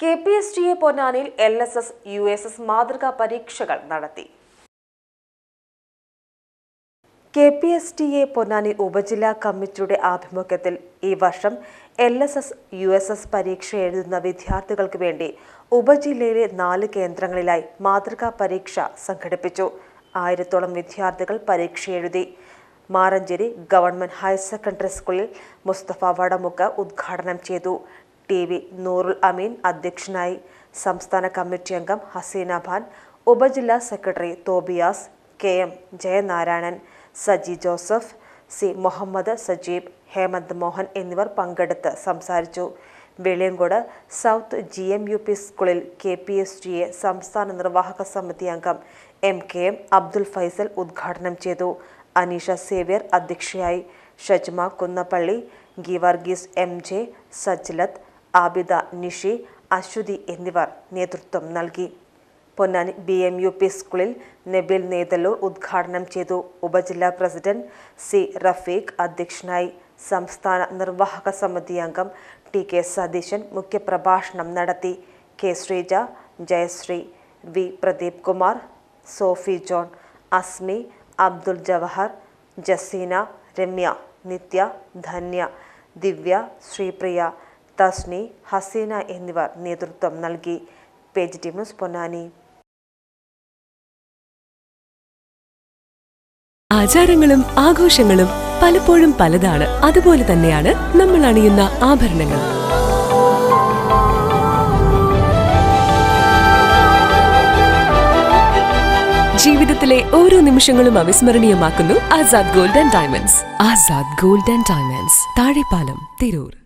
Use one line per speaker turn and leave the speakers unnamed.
K P S T A പൊന്നാനിയിൽ L S S U S S മാതൃകാ പരീക്ഷകൾ നടത്തി. K P S T A Ponnani ഉപജില്ലാ കമ്മിറ്റിയുടെ ആഭിമുഖ്യത്തിൽ ഈ വർഷം L S S U S S പരീക്ഷ എഴുതുന്ന വിദ്യാർത്ഥികൾക്ക് വേണ്ടി ഉപജില്ലയിലെ നാല് കേന്ദ്രങ്ങളിലായി മാതൃകാ പരീക്ഷ സംഘടിപ്പിച്ചു. ആയിരത്തോളം വിദ്യാർത്ഥികൾ പരീക്ഷ എഴുതി. മാറഞ്ചേരി ഗവൺമെന്റ് ഹയർ സെക്കൻഡറി സ്കൂളിൽ മുസ്തഫ വടമുക്ക് ഉദ്ഘാടനം ചെയ്തു. ടി വി നൂറുൽ അമീൻ അധ്യക്ഷനായി സംസ്ഥാന കമ്മിറ്റി അംഗം ഹസീന ഭാൻ ഉപജില്ലാ secretary Tobias K M Jayanarayanan Saji Joseph C Muhammad Sajeeb Hemanth Mohan എന്നിവർ പങ്കെടുത്ത് സംസാരിച്ചു. Veliyankode south G M U P സ്കൂളിൽ K P S T A സംസ്ഥാന നിർവാഹക സമിതി അംഗം M K M Abdul Faisal ഉദ്ഘാടനം ചെയ്തു. അനീഷ സേവ്യർ അധ്യക്ഷയായി. ഷജ്മ കുന്നപ്പള്ളി ഗിവർഗീസ് എം ജെ സജ്ലത്ത് ആബിദ നിഷി അശ്വതി എന്നിവർ നേതൃത്വം നൽകി. Ponnani B M U P സ്കൂളിൽ നബിൽ നേതല്ലൂർ ഉദ്ഘാടനം ചെയ്തു. ഉപജില്ലാ പ്രസിഡന്റ് സി റഫീഖ് അധ്യക്ഷനായി സംസ്ഥാന നിർവാഹക സമിതി അംഗം ടി കെ സതീശൻ മുഖ്യപ്രഭാഷണം നടത്തി. കെ ശ്രീജ ജയശ്രീ വി പ്രദീപ് കുമാർ സോഫി ജോൺ അസ്മി അബ്ദുൾ ജവഹർ ജസീന രമ്യ നിത്യ ധന്യ ദിവ്യ ശ്രീപ്രിയ തസ്നി ഹസീന എന്നിവർ നേതൃത്വം നൽകി. Page T news Ponnani.
ആചാരങ്ങളും ആഘോഷങ്ങളും പലപ്പോഴും പലതാണ്. അതുപോലെ തന്നെയാണ് നമ്മൾ അണിയുന്ന ആഭരണങ്ങൾ ജീവിതത്തിലെ ഓരോ നിമിഷങ്ങളും അവിസ്മരണീയമാക്കുന്നു Azad Gold and Diamonds. Azad Gold and Diamonds. Thazhepalam Tirur.